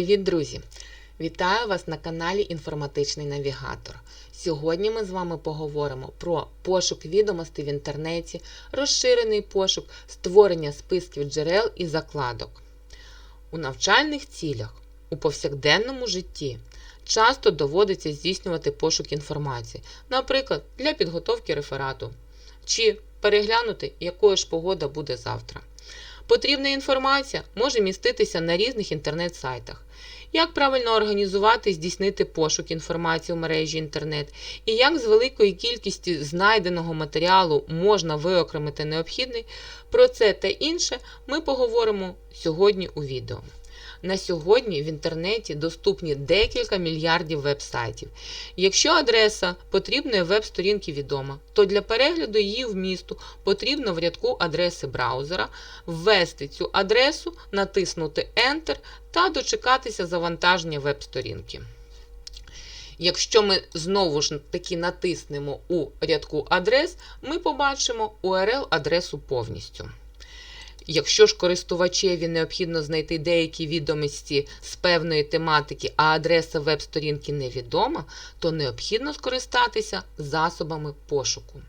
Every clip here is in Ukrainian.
Привіт, друзі! Вітаю вас на каналі Інформатичний Навігатор. Сьогодні ми з вами поговоримо про пошук відомостей в інтернеті, розширений пошук, створення списків джерел і закладок. У навчальних цілях у повсякденному житті часто доводиться здійснювати пошук інформації, наприклад, для підготовки реферату чи переглянути, якою ж погода буде завтра. Потрібна інформація може міститися на різних інтернет-сайтах. Як правильно організувати і здійснити пошук інформації у мережі інтернет, і як з великої кількості знайденого матеріалу можна виокремити необхідний, про це та інше ми поговоримо сьогодні у відео. На сьогодні в інтернеті доступні декілька мільярдів веб-сайтів. Якщо адреса потрібної веб-сторінки відома, то для перегляду її вмісту потрібно в рядку адреси браузера ввести цю адресу, натиснути Enter та дочекатися завантаження веб-сторінки. Якщо ми знову ж таки натиснемо у рядку адрес, ми побачимо URL-адресу повністю. Якщо ж користувачеві необхідно знайти деякі відомості з певної тематики, а адреса веб-сторінки невідома, то необхідно скористатися засобами пошуку.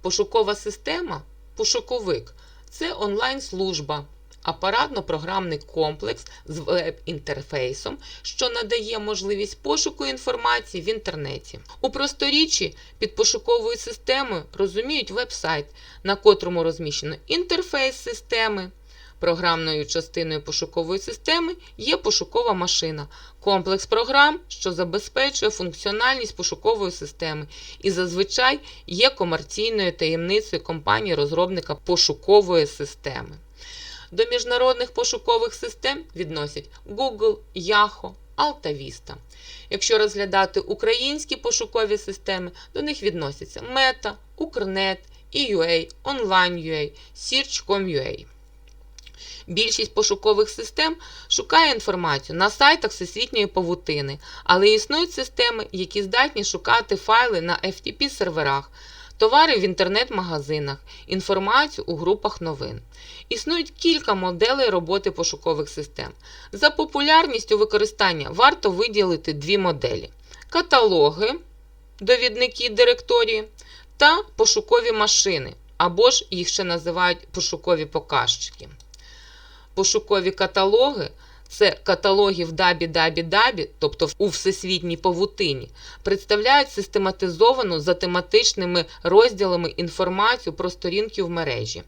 Пошукова система пошуковик це онлайн-служба, апаратно-програмний комплекс з веб-інтерфейсом, що надає можливість пошуку інформації в інтернеті. У просторіччі під пошуковою системою розуміють веб-сайт, на котрому розміщено інтерфейс системи. Програмною частиною пошукової системи є пошукова машина, комплекс програм, що забезпечує функціональність пошукової системи і зазвичай є комерційною таємницею компанії-розробника пошукової системи. До міжнародних пошукових систем відносять Google, Yahoo, AltaVista. Якщо розглядати українські пошукові системи, до них відносяться Meta, Укрнет, EUA, Online.ua, Search.com.ua. Більшість пошукових систем шукає інформацію на сайтах всесвітньої павутини, але існують системи, які здатні шукати файли на FTP-серверах, товари в інтернет-магазинах, інформацію у групах новин. Існують кілька моделей роботи пошукових систем. За популярністю використання варто виділити дві моделі: каталоги, довідники директорії та пошукові машини, або ж їх ще називають пошукові показчики. Пошукові каталоги це каталоги в дабі-дабі-дабі, тобто у всесвітній павутині, представляють систематизовану за тематичними розділами інформацію про сторінки в мережі.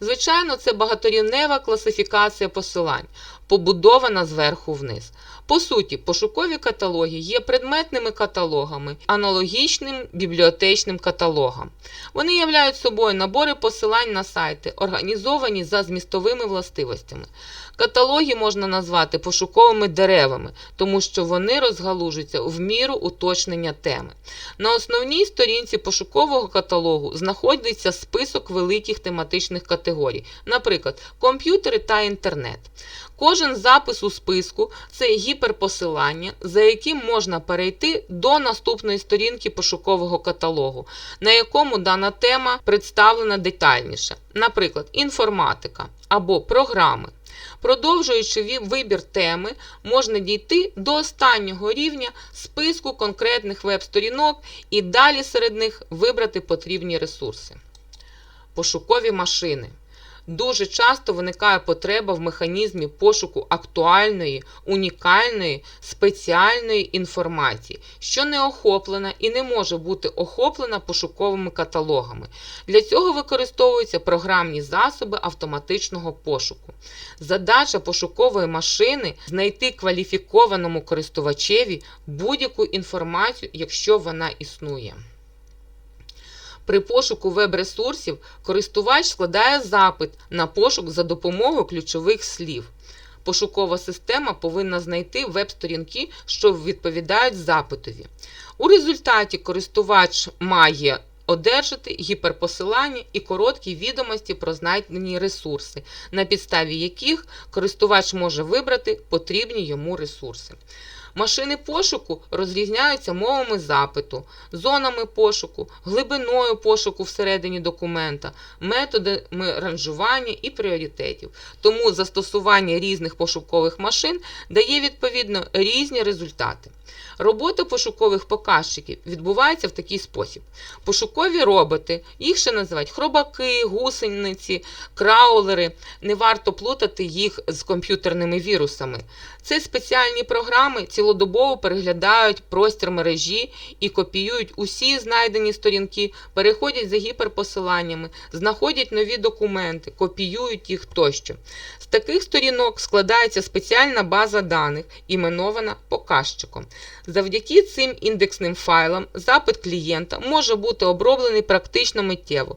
Звичайно, це багаторівнева класифікація посилань, побудована зверху вниз. По суті, пошукові каталоги є предметними каталогами, аналогічним бібліотечним каталогам. Вони являють собою набори посилань на сайти, організовані за змістовими властивостями. Каталоги можна назвати пошуковими деревами, тому що вони розгалужуються в міру уточнення теми. На основній сторінці пошукового каталогу знаходиться список великих тематичних категорій, наприклад, комп'ютери та інтернет. Кожен запис у списку це гіперпосилання, за яким можна перейти до наступної сторінки пошукового каталогу, на якому дана тема представлена детальніше, наприклад, інформатика або програми. Продовжуючи вибір теми, можна дійти до останнього рівня списку конкретних веб-сторінок і далі серед них вибрати потрібні ресурси. Пошукові машини. Дуже часто виникає потреба в механізмі пошуку актуальної, унікальної, спеціальної інформації, що не охоплена і не може бути охоплена пошуковими каталогами. Для цього використовуються програмні засоби автоматичного пошуку. Задача пошукової машини знайти кваліфікованому користувачеві будь-яку інформацію, якщо вона існує. При пошуку веб-ресурсів користувач складає запит на пошук за допомогою ключових слів. Пошукова система повинна знайти веб-сторінки, що відповідають запитові. У результаті користувач має одержати гіперпосилання і короткі відомості про знайдені ресурси, на підставі яких користувач може вибрати потрібні йому ресурси. Машини пошуку розрізняються мовами запиту, зонами пошуку, глибиною пошуку всередині документа, методами ранжування і пріоритетів. Тому застосування різних пошукових машин дає відповідно різні результати. Робота пошукових показчиків відбувається в такий спосіб: пошукові роботи, їх ще називають хробаки, гусениці, краулери. Не варто плутати їх з комп'ютерними вірусами. Це спеціальні програми цілодобово переглядають простір мережі і копіюють усі знайдені сторінки, переходять за гіперпосиланнями, знаходять нові документи, копіюють їх тощо. З таких сторінок складається спеціальна база даних, іменована показчиком. Завдяки цим індексним файлам запит клієнта може бути оброблений практично миттєво.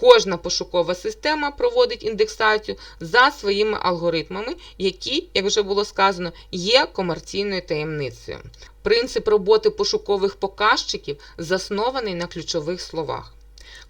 Кожна пошукова система проводить індексацію за своїми алгоритмами, які, як вже було сказано, є комерційною таємницею. Принцип роботи пошукових показчиків заснований на ключових словах.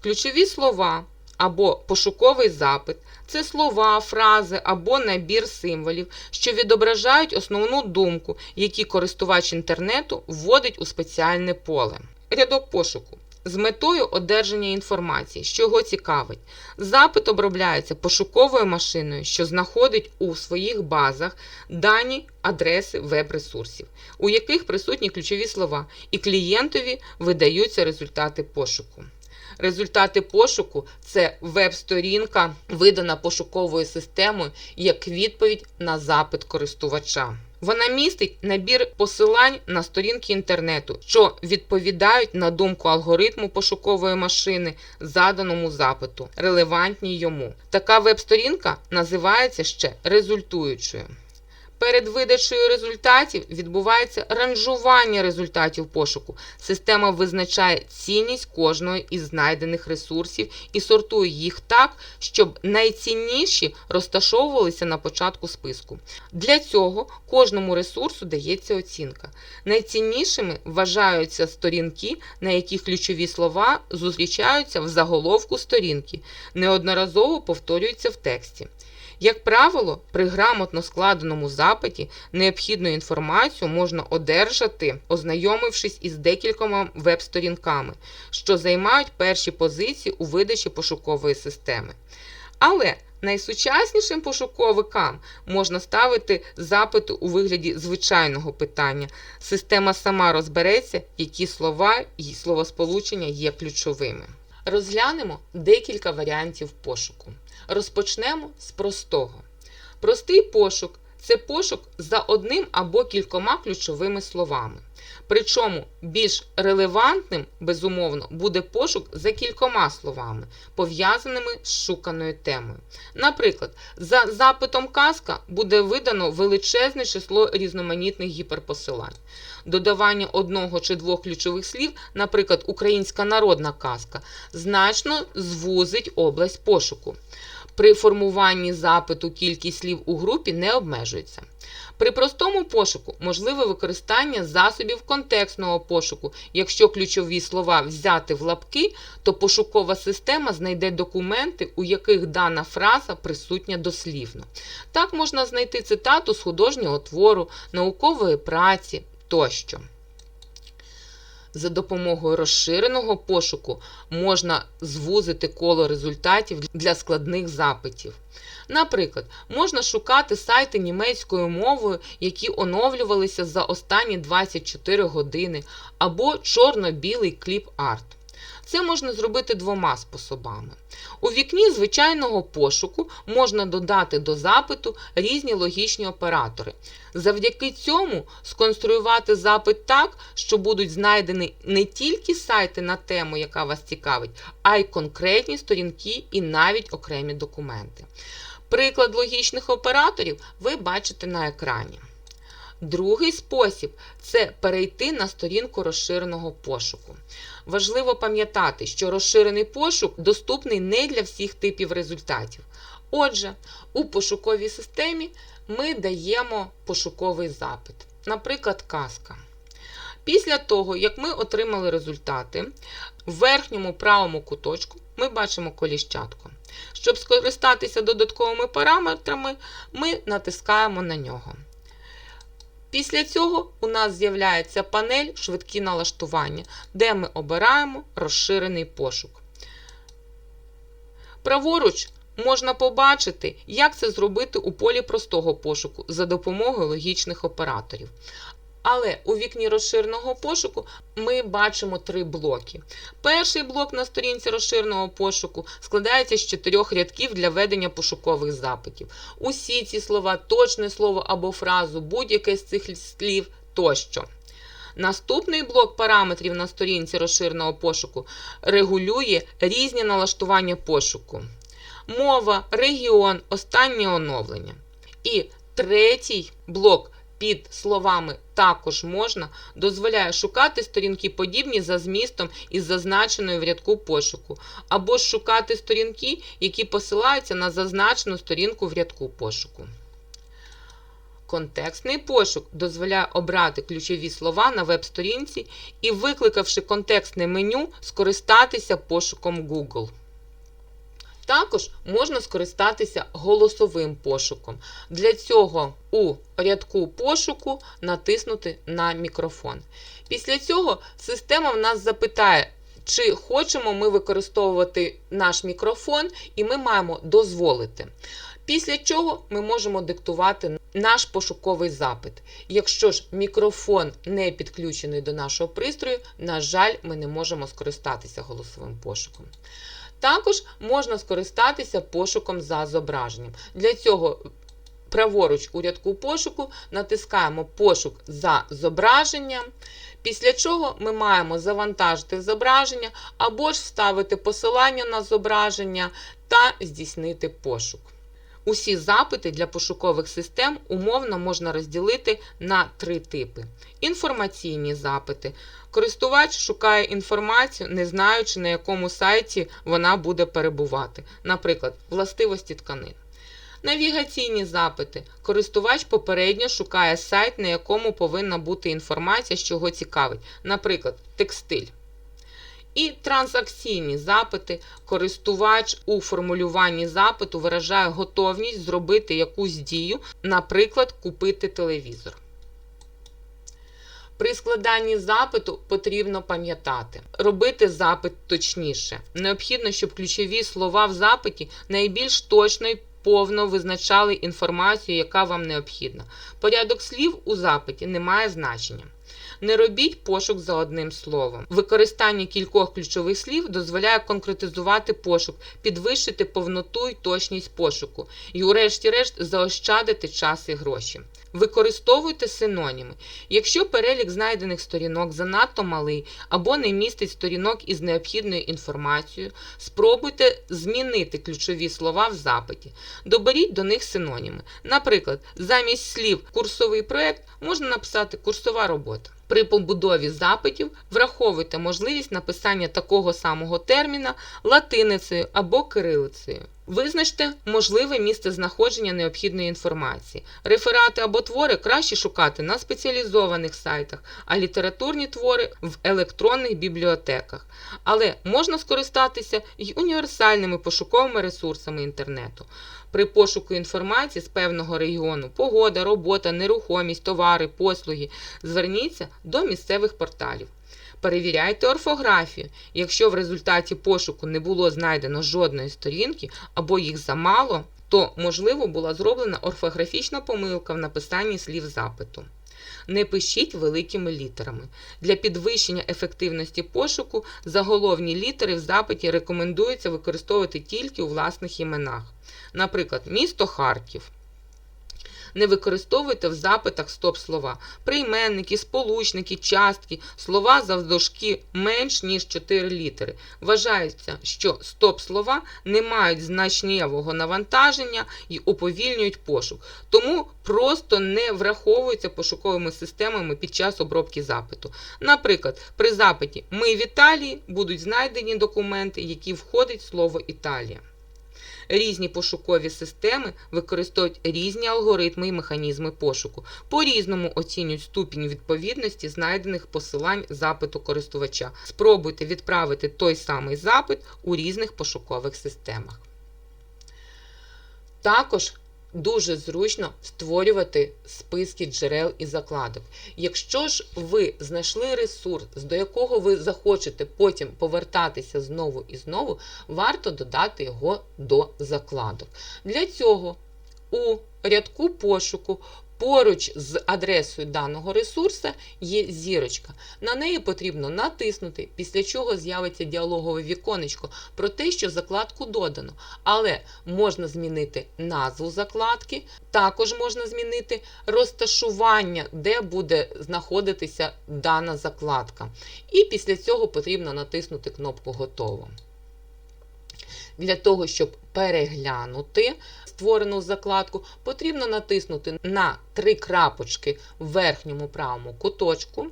Ключові слова або пошуковий запит це слова, фрази або набір символів, що відображають основну думку, які користувач інтернету вводить у спеціальне поле. Рядок пошуку. З метою одержання інформації, що його цікавить, запит обробляється пошуковою машиною, що знаходить у своїх базах дані адреси веб-ресурсів, у яких присутні ключові слова, і клієнтові видаються результати пошуку. Результати пошуку це веб-сторінка, видана пошуковою системою як відповідь на запит користувача. Вона містить набір посилань на сторінки інтернету, що відповідають на думку алгоритму пошукової машини заданому запиту, релевантні йому. Така веб-сторінка називається ще результуючою. Перед видачею результатів відбувається ранжування результатів пошуку. Система визначає цінність кожної із знайдених ресурсів і сортує їх так, щоб найцінніші розташовувалися на початку списку. Для цього кожному ресурсу дається оцінка. Найціннішими вважаються сторінки, на яких ключові слова зустрічаються в заголовку сторінки, неодноразово повторюються в тексті. Як правило, при грамотно складеному запиті необхідну інформацію можна одержати, ознайомившись із декількома веб-сторінками, що займають перші позиції у видачі пошукової системи. Але найсучаснішим пошуковикам можна ставити запити у вигляді звичайного питання. Система сама розбереться, які слова і словосполучення є ключовими. Розглянемо декілька варіантів пошуку. Розпочнемо з простого. Простий пошук це пошук за одним або кількома ключовими словами. Причому більш релевантним, безумовно, буде пошук за кількома словами, пов'язаними з шуканою темою. Наприклад, за запитом казка буде видано величезне число різноманітних гіперпосилань. Додавання одного чи двох ключових слів, наприклад, українська народна казка, значно звузить область пошуку. При формуванні запиту кількість слів у групі не обмежується. При простому пошуку можливе використання засобів контекстного пошуку. Якщо ключові слова взяти в лапки, то пошукова система знайде документи, у яких дана фраза присутня дослівно. Так можна знайти цитату з художнього твору, наукової праці тощо. За допомогою розширеного пошуку можна звузити коло результатів для складних запитів. Наприклад, можна шукати сайти німецькою мовою, які оновлювалися за останні 24 години, або чорно-білий кліп-арт. Це можна зробити двома способами. У вікні звичайного пошуку можна додати до запиту різні логічні оператори. Завдяки цьому сконструювати запит так, що будуть знайдені не тільки сайти на тему, яка вас цікавить, а й конкретні сторінки і навіть окремі документи. Приклад логічних операторів ви бачите на екрані. Другий спосіб це перейти на сторінку розширеного пошуку. Важливо пам'ятати, що розширений пошук доступний не для всіх типів результатів. Отже, у пошуковій системі ми даємо пошуковий запит, наприклад, казка. Після того, як ми отримали результати, в верхньому правому куточку ми бачимо коліщатку. Щоб скористатися додатковими параметрами, ми натискаємо на нього. Після цього у нас з'являється панель швидкі налаштування, де ми обираємо розширений пошук. Праворуч можна побачити, як це зробити у полі простого пошуку за допомогою логічних операторів. Але у вікні розширеного пошуку ми бачимо три блоки. Перший блок на сторінці розширеного пошуку складається з чотирьох рядків для ведення пошукових запитів. Усі ці слова, точне слово або фразу, будь-яке з цих слів тощо. Наступний блок параметрів на сторінці розширеного пошуку регулює різні налаштування пошуку. Мова, регіон, останнє оновлення. І третій блок під словами також можна дозволяє шукати сторінки подібні за змістом із зазначеною в рядку пошуку, або ж шукати сторінки, які посилаються на зазначену сторінку в рядку пошуку. Контекстний пошук дозволяє обрати ключові слова на веб-сторінці і, викликавши контекстне меню, скористатися пошуком Google. Також можна скористатися голосовим пошуком. Для цього у рядку пошуку натиснути на мікрофон. Після цього система в нас запитає, чи хочемо ми використовувати наш мікрофон, і ми маємо дозволити. Після чого ми можемо диктувати наш пошуковий запит. Якщо ж мікрофон не підключений до нашого пристрою, на жаль, ми не можемо скористатися голосовим пошуком. Також можна скористатися пошуком за зображенням. Для цього праворуч у рядку пошуку натискаємо пошук за зображенням. Після чого ми маємо завантажити зображення або ж вставити посилання на зображення та здійснити пошук. Усі запити для пошукових систем умовно можна розділити на три типи: інформаційні запити. Користувач шукає інформацію, не знаючи, на якому сайті вона буде перебувати, наприклад, властивості тканин. Навігаційні запити. Користувач попередньо шукає сайт, на якому повинна бути інформація, що його цікавить, наприклад, текстиль. І транзакційні запити. Користувач у формулюванні запиту виражає готовність зробити якусь дію, наприклад, купити телевізор. При складанні запиту потрібно пам'ятати, робити запит точніше. Необхідно, щоб ключові слова в запиті найбільш точно і повно визначали інформацію, яка вам необхідна. Порядок слів у запиті не має значення. Не робіть пошук за одним словом. Використання кількох ключових слів дозволяє конкретизувати пошук, підвищити повноту й точність пошуку і, урешті-решт, заощадити час і гроші. Використовуйте синоніми. Якщо перелік знайдених сторінок занадто малий або не містить сторінок із необхідною інформацією, спробуйте змінити ключові слова в запиті. Доберіть до них синоніми. Наприклад, замість слів курсовий проєкт можна написати курсова робота. При побудові запитів враховуйте можливість написання такого самого терміна латиницею або кирилицею. Визначте можливе місце знаходження необхідної інформації. Реферати або твори краще шукати на спеціалізованих сайтах, а літературні твори в електронних бібліотеках. Але можна скористатися й універсальними пошуковими ресурсами інтернету. При пошуку інформації з певного регіону погода, робота, нерухомість, товари, послуги. Зверніться до місцевих порталів. Перевіряйте орфографію. Якщо в результаті пошуку не було знайдено жодної сторінки або їх замало, то, можливо, була зроблена орфографічна помилка в написанні слів запиту. Не пишіть великими літерами. Для підвищення ефективності пошуку заголовні літери в запиті рекомендується використовувати тільки у власних іменах. Наприклад, місто Харків. Не використовуйте в запитах стоп-слова. Прийменники, сполучники, частки, слова завдовжки менш ніж 4 літери. Вважається, що стоп-слова не мають значнєвого навантаження і уповільнюють пошук. Тому просто не враховуються пошуковими системами під час обробки запиту. Наприклад, при запиті Ми в Італії будуть знайдені документи, які входить слово Італія. Різні пошукові системи використовують різні алгоритми і механізми пошуку. По-різному оцінюють ступінь відповідності знайдених посилань запиту користувача. Спробуйте відправити той самий запит у різних пошукових системах. Також дуже зручно створювати списки джерел і закладок. Якщо ж ви знайшли ресурс, до якого ви захочете потім повертатися знову і знову, варто додати його до закладок. Для цього у рядку пошуку поруч з адресою даного ресурса є зірочка. На неї потрібно натиснути, після чого з'явиться діалогове віконечко про те, що закладку додано. Але можна змінити назву закладки, також можна змінити розташування, де буде знаходитися дана закладка. І після цього потрібно натиснути кнопку Готово. Для того, щоб переглянути створену закладку, потрібно натиснути на три крапочки в верхньому правому куточку,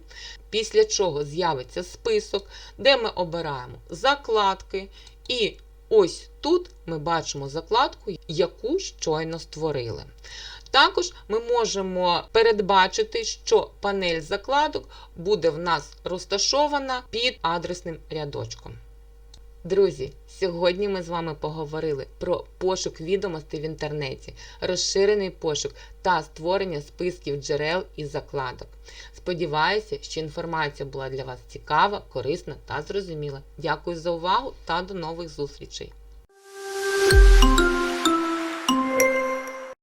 після чого з'явиться список, де ми обираємо закладки. І ось тут ми бачимо закладку, яку щойно створили. Також ми можемо передбачити, що панель закладок буде в нас розташована під адресним рядочком. Друзі, сьогодні ми з вами поговорили про пошук відомостей в інтернеті, розширений пошук та створення списків джерел і закладок. Сподіваюся, що інформація була для вас цікава, корисна та зрозуміла. Дякую за увагу та до нових зустрічей!